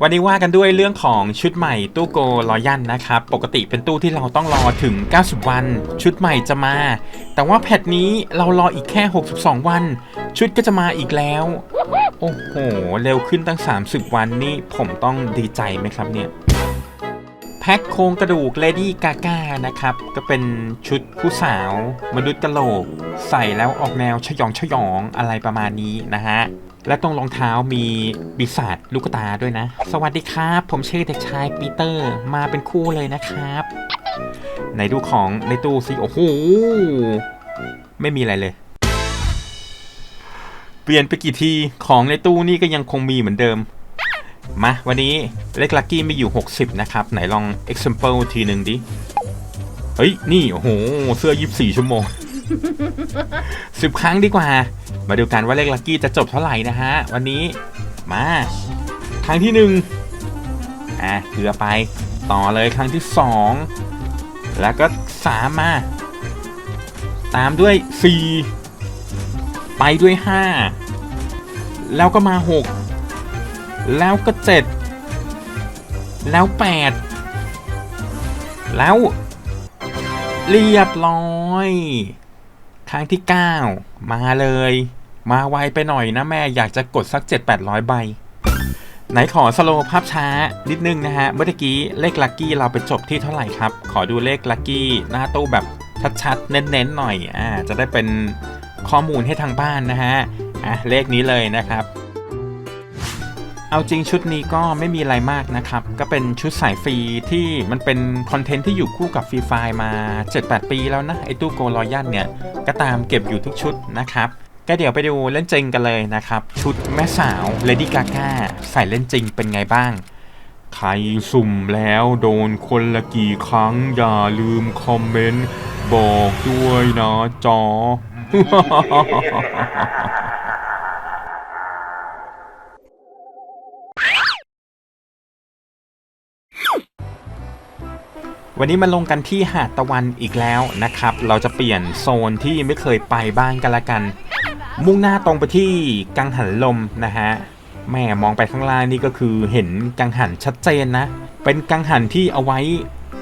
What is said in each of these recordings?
วันนี้ว่ากันด้วยเรื่องของชุดใหม่ตู้โกรอยันนะครับ ปกติเป็นตู้ที่เราต้องรอถึง 90 วัน ชุดใหม่จะมา แต่ว่าแพทนี้เรารออีกแค่ 62 วัน ชุดก็จะมาอีกแล้ว โอ้โห เร็วขึ้นตั้ง 30 วันนี่ผมต้องดีใจไหมครับเนี่ย แพ็คโครงกระดูกเลดี้กาก้านะครับ ก็เป็นชุดผู้สาว มนุษย์กะโหลก ใส่แล้วออกแนวชยองชยองอะไรประมาณนี้นะฮะ และตรงรองเท้ามีปีศาจลูกตาด้วยนะ สวัสดีครับ ผมชื่อเด็กชายปีเตอร์มาเป็นคู่เลยนะครับไหนดูของในตู้สิโอ้โหไม่มีอะไรเลย เปลี่ยนไปกี่ทีของในตู้นี่ก็ยังคงมีเหมือนเดิม มาวันนี้เลขลักกี้มีอยู่ 60 นะครับ ไหนลอง example ทีหนึ่งดิ เฮ้ย นี่ โอ้โห เสื้อ 24 ชั่วโมง 10 ครั้งดีกว่า มาดูกันว่าเลขลักกี้จะจบเท่าไหร่นะฮะ วันนี้มา ครั้งที่หนึ่งอะเกลือไปต่อเลยครั้งที่สองแล้วก็สามมา ตามด้วยสี่ไปด้วยห้าแล้วก็มาหก แล้วก็เจ็ดแล้วแปดแล้ว เรียบร้อย ครั้งที่ 9 มาเลย มาไวไปหน่อยนะแม่อยากจะกดสัก 7-800 ใบ ไหนขอสโลว์ภาพช้านิดนึงนะฮะ เมื่อกี้เลขลัคกี้เราไปจบที่เท่าไหร่ครับ ขอดูเลขลัคกี้หน้าตู้แบบชัดๆ เน้นๆ หน่อยอ่าจะได้เป็นข้อมูลให้ทางบ้านนะฮะอะเลขนี้เลยนะครับ เอาจริงชุดนี้ก็ไม่มีอะไรมากนะครับ ก็เป็นชุดสายฟรีที่มันเป็นคอนเทนต์ที่อยู่คู่กับฟรีไฟมา 7-8 ปีแล้วนะ ไอตู้โกลอยันเนี่ย ก็ตามเก็บอยู่ทุกชุดนะครับก็เดี๋ยวไปดูเล่นจริงกันเลยนะครับ ชุดแม่สาวเลดี้กาก้าใส่เล่นจริงเป็นไงบ้าง ใครสุ่มแล้วโดนคนละกี่ครั้ง อย่าลืมคอมเมนต์ บอกด้วยนะจอ วันนี้มาลงกันที่หาดตะวันอีกแล้วนะครับ เราจะเปลี่ยนโซนที่ไม่เคยไปบ้างกันละกัน มุ่งหน้าตรงไปที่กังหันลมนะฮะแม่มองไปข้างล่างนี่ก็คือเห็นกังหันชัดเจนนะ เป็นกังหันที่เอาไว้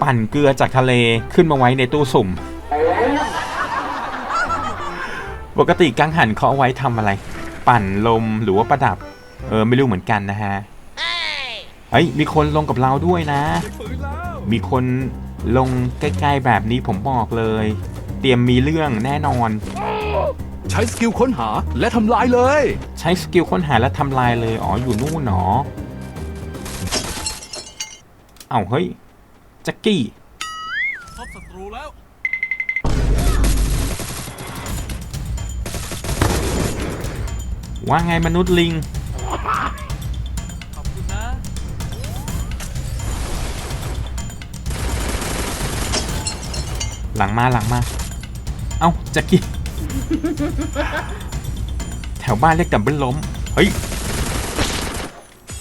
ปั่นเกลือจากทะเลขึ้นมาไว้ในตู้สุ่ม ปกติกังหันเขาเอาไว้ทำอะไร ปั่นลมหรือว่าประดับ เออไม่รู้เหมือนกันนะฮะเฮ้ยมีคนลงกับเราด้วยนะ มีคนลงใกล้ๆแบบนี้ผมบอกเลย เตรียมมีเรื่องแน่นอน ใช้สกิลค้นหาและทำลายเลย ใช้สกิลค้นหาและทำลายเลยอ๋ออยู่นู่นหนอเอ้าเฮ้ยแจ็กกี้พบศัตรูแล้วว่าไงมนุษย์ลิง หลังมาหลังมา เอ้าแจ็กกี้ แถวบ้านเรียกดับเบิลล้ม เฮ้ย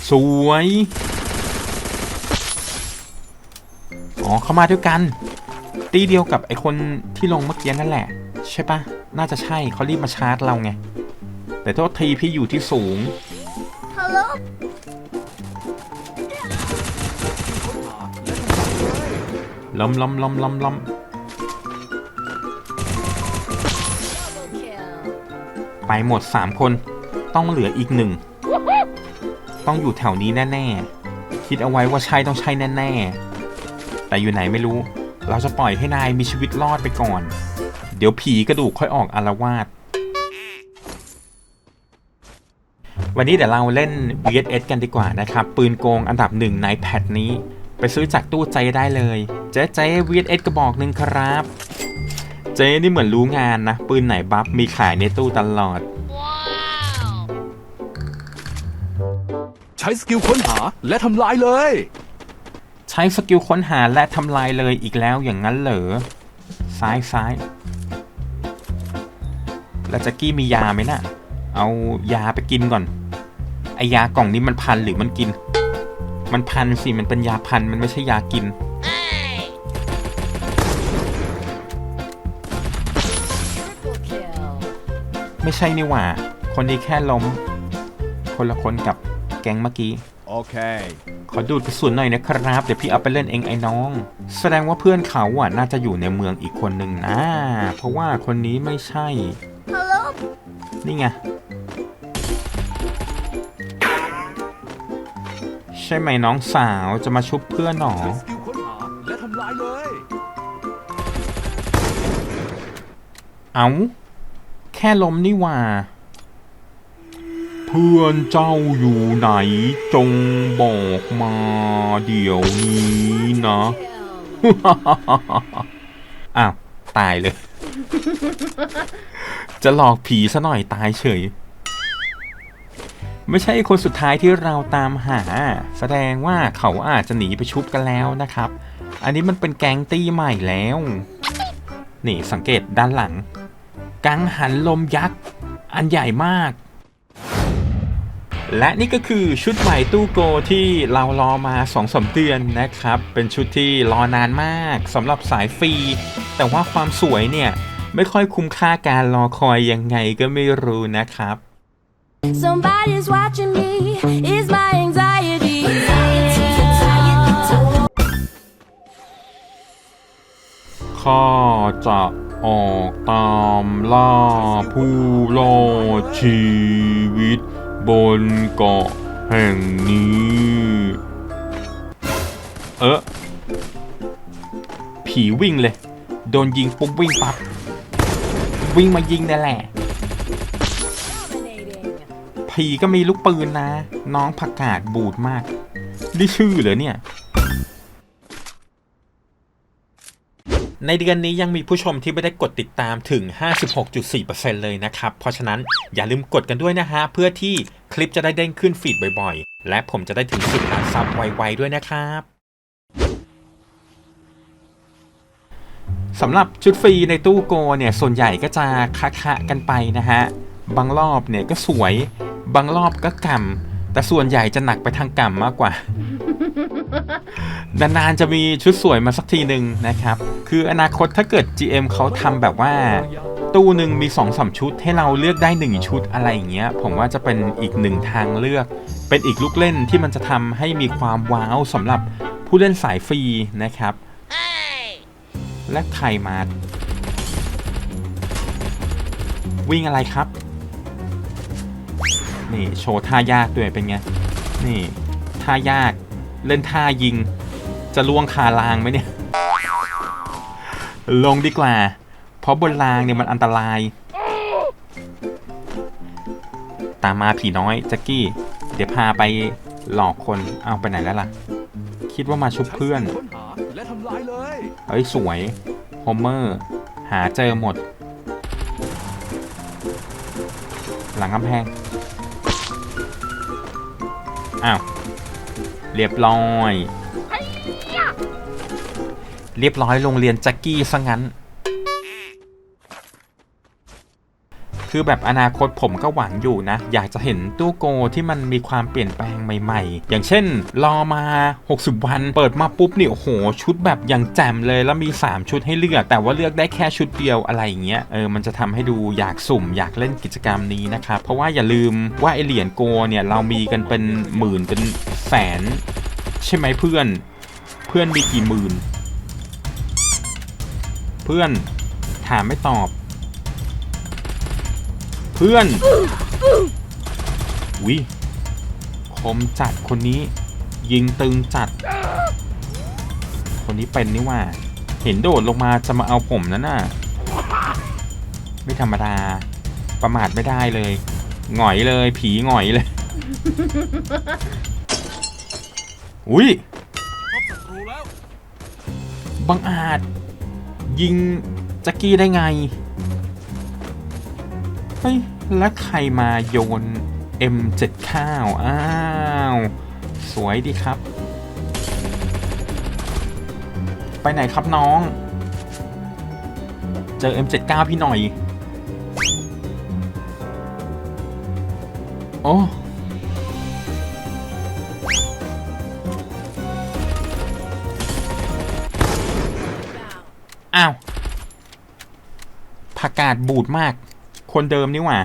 สวย อ๋อ เขามาด้วยกัน ตีเดียวกับไอคนที่ลงเมื่อกี้นั่นแหละ ใช่ปะ น่าจะใช่เขารีบมาชาร์จเราไง แต่โทษทีพี่อยู่ที่สูง Hello? ล้มล้มล้มล้มล้ม ไปหมด 3 คน ต้องเหลืออีกหนึ่ง ต้องอยู่แถวนี้แน่ๆ คิดเอาไว้ว่าใช่ต้องใช่แน่ๆ แต่อยู่ไหนไม่รู้ เราจะปล่อยให้นายมีชีวิตรอดไปก่อน เดี๋ยวผีกระดูกค่อยออกอารวาสวันนี้เดี๋ยวเราเล่น VSS กันดีกว่านะครับ ปืนโกงอันดับหนึ่งในแพทนี้ ไปซื้อจากตู้ใจได้เลย เจ๊เจ๊ VSS กระบอกหนึ่งครับ เจ๊นี่เหมือนรู้งานนะ ปืนไหนบัฟมีขายในตู้ตลอด Wow. ใช้สกิลค้นหาและทำลายเลย ใช้สกิลค้นหาและทำลายเลยอีกแล้วอย่างนั้นเหรอ ซ้ายซ้ายแล้วแจ็กกี้มียาไหมนะ่ะ เอายาไปกินก่อน ไอยากล่องนี้มันพันหรือมันกิน มันพันสิ มันเป็นยาพัน มันไม่ใช่ยากิน ไม่ใช่นี่หว่า คนนี้แค่ล้ม คนละคนกับแก๊งเมื่อกี้ Okay. ขอดูดกระสุนหน่อยนะครับ เดี๋ยวพี่เอาไปเล่นเองไอ้น้อง แสดงว่าเพื่อนเขาอะน่าจะอยู่ในเมืองอีกคนหนึ่งนะ เพราะว่าคนนี้ไม่ใช่ Hello? นี่ไง ใช่ไหมน้องสาวจะมาชุบเพื่อนหนอใช้สกิลค้นหาและทำลายเลย เอาแค่ลมนี่หว่า เพื่อนเจ้าอยู่ไหนจงบอกมาเดี๋ยวนี้นะ อ้าว ตายเลย จะหลอกผีซะหน่อยตายเฉย ไม่ใช่คนสุดท้ายที่เราตามหา แสดงว่าเขาอาจจะหนีไปชุบกันแล้วนะครับ อันนี้มันเป็นแก๊งตี้ใหม่แล้ว นี่สังเกตด้านหลัง กังหันลมยักษ์ อันใหญ่มาก และนี่ก็คือชุดใหม่ตู้โกที่เรารอมา2อสเดือนนะครับ เป็นชุดที่รอนานมากสำหรับสายฟรี แต่ว่าความสวยเนี่ย ไม่ค่อยคุ้มค่าการรอคอยยังไงก็ไม่รู้นะครับ Somebody's watching me. Is my anxiety. ข้าจะ ออกตามล่าผู้รอดชีวิตบนเกาะแห่งนี้ เออผีวิ่งเลย โดนยิงปุ๊บวิ่งปับ๊บ วิ่งมายิงนั่นแหละ ผีก็มีลูกปืนนะ น้องผักกาดบูดมาก นี่ชื่อเหรอเนี่ย ในเดือนนี้ยังมีผู้ชมที่ไม่ได้กดติดตามถึง 56.4%เลยนะครับ เพราะฉะนั้นอย่าลืมกดกันด้วยนะฮะ เพื่อที่คลิปจะได้เด้งขึ้นฟีดบ่อยๆ และผมจะได้ถึง10ล้านซับไวๆด้วยนะครับสำหรับชุดฟรีในตู้โกเนี่ย ส่วนใหญ่ก็จะคะๆกันไปนะฮะ บางรอบเนี่ยก็สวย บางรอบก็กำแต่ส่วนใหญ่จะหนักไปทางกำมากกว่า นานๆจะมีชุดสวยมาสักทีหนึ่งนะครับ คืออนาคตถ้าเกิด GM เขาทำแบบว่าตู้หนึ่งมี2อสชุดให้เราเลือกได้ 1 ชุดอะไรอย่างเงี้ย ผมว่าจะเป็นอีกหนึ่งทางเลือก เป็นอีกลูกเล่นที่มันจะทำให้มีความว้าวสำหรับผู้เล่นสายฟรีนะครับ Hey! และใครมาวิ่งอะไรครับ นี่โชว์ท่ายากด้วยเป็นไง นี่ท่ายาก เล่นท่ายิง จะล่วงคารางไหมเนี่ย ลงดีกว่า เพราะบนรางเนี่ยมันอันตราย ตามมาผีน้อยแจ็กกี้ เดี๋ยวพาไปหลอกคนเอาไปไหนแล้วล่ะ คิดว่ามาชุบเพื่อนกิลค้นหาและทำลายยเฮ้ยสวยโฮเมอร์หาเจอหมด หลังกำแพง อ้าว เรียบร้อย เรียบร้อยโรงเรียนแจ็กกี้ซะงั้น คือแบบอนาคตผมก็หวังอยู่นะ อยากจะเห็นตู้โกที่มันมีความเปลี่ยนแปลงใหม่ ๆ อย่างเช่น รอมา 60 วัน เปิดมาปุ๊บนี่โอ้โห ชุดแบบอย่างแจ่มเลยแล้วมี 3 ชุดให้เลือก แต่ว่าเลือกได้แค่ชุดเดียวอะไรอย่างเงี้ยเออมันจะทำให้ดูอยากสุ่มอยากเล่นกิจกรรมนี้นะครับเพราะว่าอย่าลืมว่าไอเหรียญโกเนี่ยเรามีกันเป็นหมื่นเป็นแสน ใช่ไหมเพื่อน เพื่อนมีกี่หมื่น เพื่อนถามไม่ตอบ พื่อนวิคมจัดคนนี้ ยิงตึงจัด คนนี้เป็นนี่ว่า เห็นโดดลงมาจะมาเอาผมนั่นน่ะ ไม่ธรรมดา ประมาทไม่ได้เลย หงอยเลย ผีหงอยเลย อุ้ยพบศัตรูแล้วบังอาจ ยิงแจ็กกี้ได้ไง เฮ้ย แล้วใครมาโยน M7 ข้าว อ้าว สวยดีครับ ไปไหนครับน้อง เจอ M79 พี่หน่อย โอ้อ้าวผักกาดบูดมาก คนเดิมนี่หว่า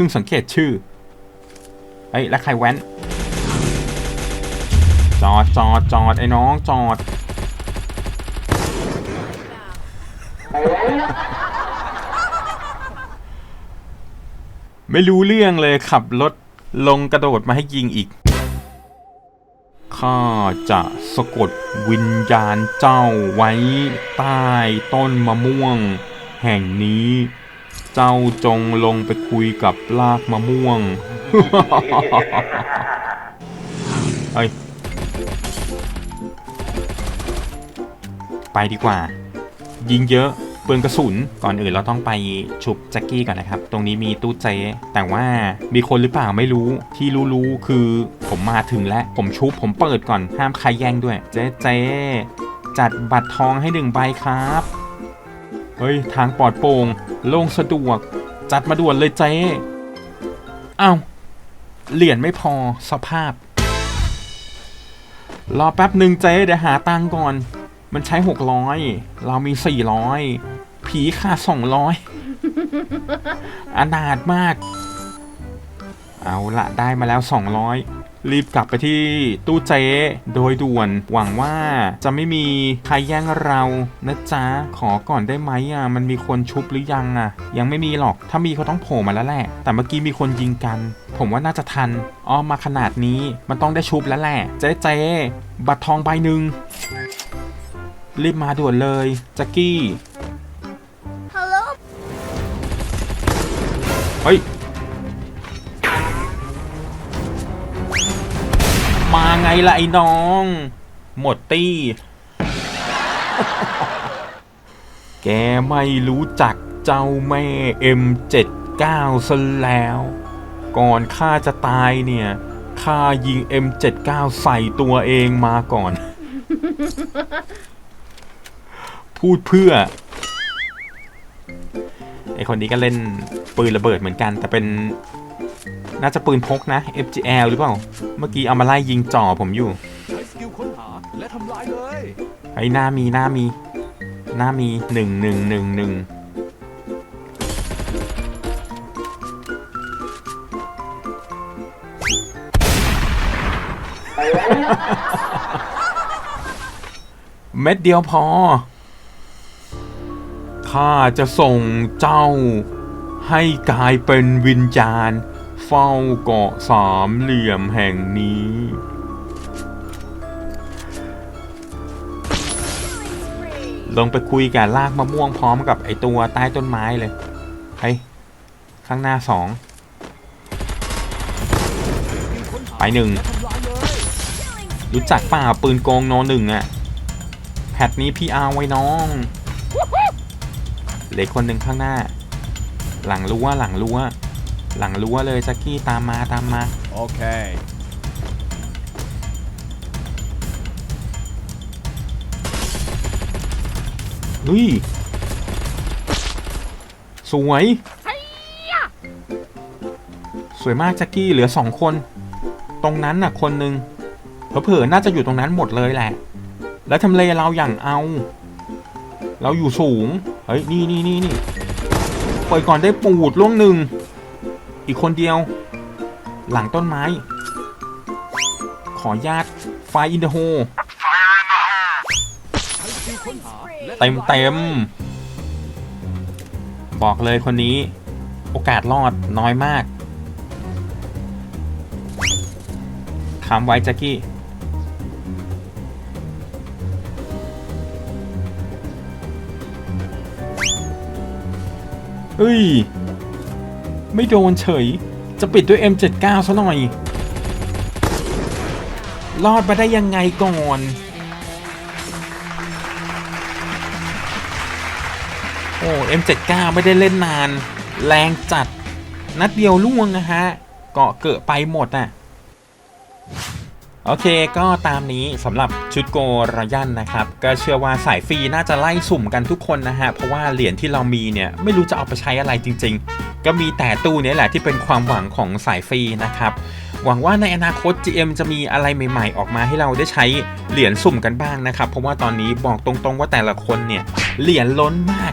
พิ่งสังเกตชื่อเอ้ยแล้วใครแว้น จอดจอดจอดไอ้น้องจอดไม่รู้เรื่องเลยขับรถลงกระโดดมาให้ยิงอีก ข้าจะสะกดวิญญาณเจ้าไว้ใต้ต้นมะม่วง แห่งนี้ เจ้าจงลงไปคุยกับลากมะม่วงเฮ้ย ไปดีกว่า ยิงเยอะปืนกระสุนก่อนอื่นเราต้องไปชุบแจ็คกี้ก่อนนะครับ ตรงนี้มีตู้เจแต่ว่ามีคนหรือเปล่าไม่รู้ที่รู้ๆคือผมมาถึงแล้วผมชุบผมเปิดก่อนห้ามใครแย่งด้วย เจ๊เจ๊จัดบัตรทองให้หนึ่งใบครับ เฮ้ย ทางปลอดโปร่งโล่งสะดวก จัดมาด่วนเลยเจ๊อ้าวเหรียญไม่พอสภาพ รอแป๊บหนึ่งเจ๊เดี๋ยวหาตังก่อน มันใช้600เรามี400ผีค่า200อยอนาถมาก เอาละได้มาแล้ว200รี บกลับไปที่ตู้เจโดยด่วน หวังว่าจะไม่มีใครแย่งเรานะจ๊ะ ขอก่อนได้ไหมอะ มันมีคนชุบหรือยังอะ ยังไม่มีหรอก ถ้ามีเขาต้องโผล่มาแล้วแหละ แต่เมื่อกี้มีคนยิงกัน ผมว่าน่าจะทัน อ้อมมาขนาดนี้ มันต้องได้ชุบแล้วแหละ เจ๊เจบัตรทองใบหนึ่ง รีบมาด่วนเลยแจ็กกี้ Hello? เฮ้ยมาไง ล่ะไอ้น้อง หมดตี้ แกไม่รู้จักเจ้าแม่ M79 ซะแล้ว ก่อนข้าจะตายเนี่ยข้ายิง M79 ใส่ตัวเองมาก่อน พูดเพื่อไอคนนี้ก็เล่นปืนระเบิดเหมือนกัน แต่เป็น น่าจะปืนพกนะ FGL หรือเปล่า เมื่อกี้เอามาไล่ยิงจ่อผมอยู่ใช้สกิลค้นหาและทำลายเลยไอ้หน้ามีหน้ามีหน้ามีหนึ่งหนึ่งหนึ่งหนึ่งเม็ดเดียวพอ ข้าจะส่งเจ้าให้กลายเป็นวิญญาณ เฝ้าเกาะสามเหลี่ยมแห่งนี้ ลงไปคุยกับลากมะม่วงพร้อมกับไอตัวใต้ต้นไม้เลยเฮ้ยข้างหน้าสอง ไปหนึ่ง รู้จักป่าปืนโกงโนหนึ่งอะแพทนี้พี่อาไว้น้องเหลืออกคนหนึ่งข้างหน้า หลังรั้วหลังรั้ว หลังรั้วเลยจักกี้ตามมาตามมา โอเคเฮ้ยสวย สวยมากแจ็กกี้เหลือสองคน ตรงนั้นน่ะคนหนึ่งเผลอๆน่าจะอยู่ตรงนั้นหมดเลยแหละ แล้วทำเลเราอย่างเอา เราอยู่สูง เฮ้ย นี่นี่นี่นี่ปล่อยก่อนได้ปูดล่วงหนึ่ง อีกคนเดียว หลังต้นไม้ ขอญาตไฟอินเดโฮเต็มเต็ม บอกเลยคนนี้ โอกาสรอดน้อยมากคำไว้แจ็กกี้ เฮ้ย ไม่โดนเฉย จะปิดด้วย M79 ซะหน่อย รอดมาได้ยังไงก่อน โอ้ M79 ไม่ได้เล่นนาน แรงจัด นัดเดียวล่วงนะฮะ เกาะเกิดไปหมดอะ โอเคก็ตามนี้สำหรับชุดโกรยันนะครับ ก็เชื่อว่าสายฟรีน่าจะไล่สุ่มกันทุกคนนะฮะ เพราะว่าเหรียญที่เรามีเนี่ยไม่รู้จะเอาไปใช้อะไรจริง ๆ ก็มีแต่ตู้นี้แหละที่เป็นความหวังของสายฟรีนะครับ หวังว่าในอนาคต GM จะมีอะไรใหม่ ๆ ออกมาให้เราได้ใช้เหรียญสุ่มกันบ้างนะครับ เพราะว่าตอนนี้บอกตรงๆว่าแต่ละคนเนี่ยเหรียญล้นมาก